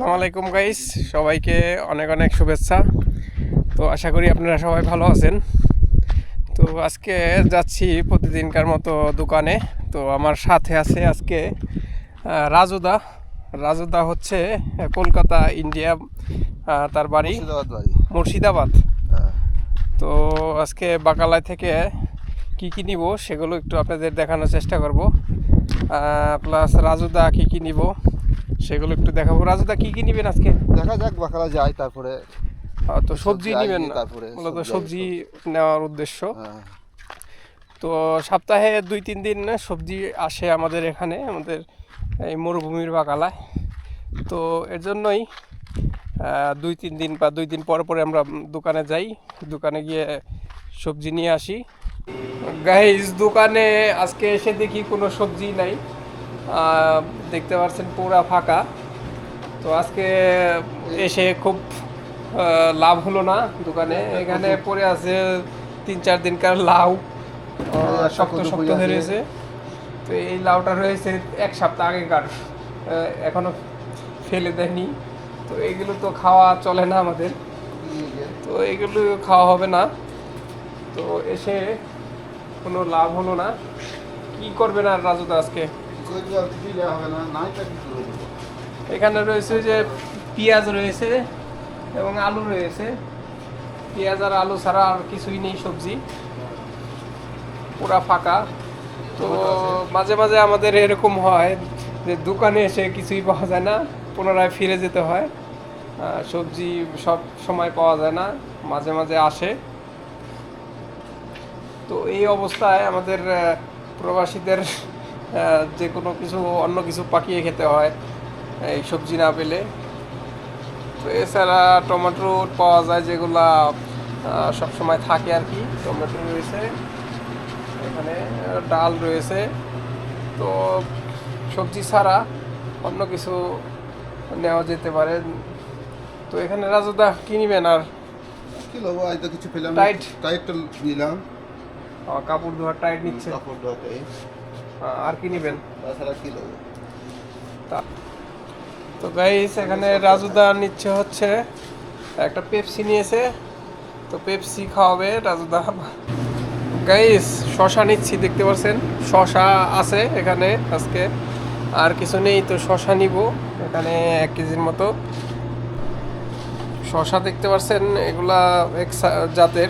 আসসালামু আলাইকুম গাইস সবাইকে অনেক অনেক শুভেচ্ছা। তো আশা করি আপনারা সবাই ভালো আছেন। তো আজকে যাচ্ছি প্রতিদিনকার মতো দোকানে। তো আমার সাথে আছে আজকে রাজুদা। রাজুদা হচ্ছে কলকাতা ইন্ডিয়া তার বাড়ি মুর্শিদাবাদ বাড়ি। মুর্শিদাবাদ। হ্যাঁ। তো আজকে বাকালায় থেকে কি কি নিব সেগুলো একটু আপনাদের দেখানোর চেষ্টা করব। প্লাস রাজুদা কি কি নিব। সেগুলো একটু দেখাবো। রাজুদা কি কি নিবেন আজকে? দেখা যাক বাকালা যাই তারপরে তো সবজি নেবেন তারপরে মূলত সবজি নেওয়ার উদ্দেশ্য। হ্যাঁ, তো সপ্তাহে দুই তিন দিন সবজি আসে আমাদের এখানে আমাদের এই মরুভূমির বাকালায় তো এর জন্যই দুই তিন দিন বা দুই দিন পর পরে আমরা দোকানে যাই। দোকানে গিয়ে সবজি নিয়ে আসি। গাইজ দোকানে আজকে এসে দেখি কোনো সবজি নাই। দেখতে পাচ্ছেন পুরা ফাঁকা। তো আজকে এসে খুব লাভ হলো না দোকানে। এখানে পড়ে আছে তিন চার দিনকার লাউ। শক্ত শক্ত ফুল আছে। ধরেছে তো এই লাউটা রয়েছে এক সপ্তাহ আগেকার। এখনও ফেলে দেয়নি। তো এগুলো তো খাওয়া চলে না আমাদের। তো এগুলো খাওয়া হবে না। তো এসে কোনো লাভ হলো না। কি করবেন আর রাজুদা আজকে? এখানে রয়েছে যে পেঁয়াজ রয়েছে এবং আলু রয়েছে। পেঁয়াজ আর আলু ছাড়া আর কিছুই নেই সবজি। পুরা ফাঁকা। তো মাঝে মাঝে আমাদের এরকম হয় যে দোকানে এসে কিছুই পাওয়া যায় না পুনরায় ফিরে যেতে হয়। সবজি সব সময় পাওয়া যায় না মাঝে মাঝে আসে। তো এই অবস্থায় আমাদের প্রবাসীদের যে কোনো কিছু অন্য কিছু পাকিয়ে খেতে হয় এই সবজি না পেলে। তো এছাড়া টমেটো পাওয়া যায় যেগুলা সবসময় থাকে আর কি টমেটো রয়েছে। এখানে ডাল রয়েছে। তো সবজি ছাড়া অন্য কিছু নেওয়া যেতে পারে। তো এখানে রাজুদা কি নিবেন আর? কি লবো, আজ কিছু পেলাম। টাইট। টাইটটা নিলাম, কাপড় ধোয়ার টাইট নিচ্ছে। কাপড় ধোয়াতে। আহ, আর কি নিবেন? তাছাড়া কি লবো? তা- তো গাইস এখানে রাজুদা নিচ্ছে হচ্ছে একটা পেপসি নিয়েছে। তো পেপসি খাওয়াবে রাজুদা গাইস শশা নিচ্ছি দেখতে পাচ্ছেন? শশা আছে এখানে আজকে। আর কিছু নেই তো শশা নিব। এখানে এক কেজির মতো। শশা দেখতে পাচ্ছেন এগুলা এক জাতের।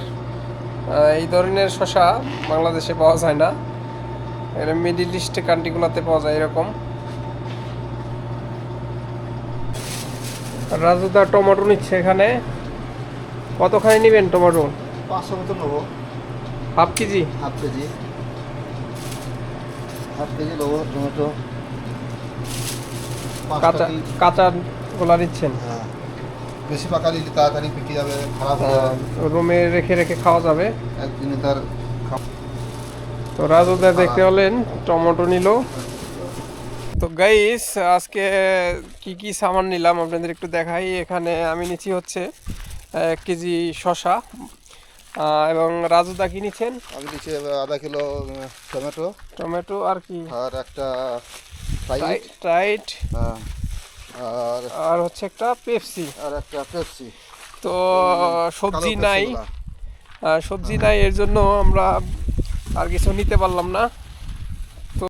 এই ধরনের শশা বাংলাদেশে পাওয়া যায় না। এটা মিডিল ইস্ট কান্ট্রিগুলোতে পাওয়া যায় এরকম। রাজুদা টমেটো নিচ্ছে এখানে। কতখানি নেবেন টমেটো পাঁচশো মতো নেব, half kg? Half kg. Half kg নেব টমেটো। কাঁচা কাঁচা গোলা নিচ্ছেন? হ্যাঁ। বেশি পাকা নিলে তাড়াতাড়ি পেকে যাবে খারাপ হয়ে রুমে রেখে রেখে খাওয়া যাবে। একদিনে তার তো রাজুদা দেখতে হলেন টমেটো নিল। তো গাইস আজকে কি কি সামান নিলাম আপনাদের একটু দেখাই। এখানে আমি নিচ্ছি হচ্ছে এক কেজি শশা এবং রাজুদা কি নিচ্ছেন? আমি দিচ্ছি আধা কিলো টমেটো। টমেটো আর কি? আর একটা টাইট হ্যাঁ আর আর হচ্ছে একটা পেপসি আর একটা পেপসি তো সবজি নাই। সবজি নাই এর জন্য আমরা আর কিছু নিতে পারলাম না।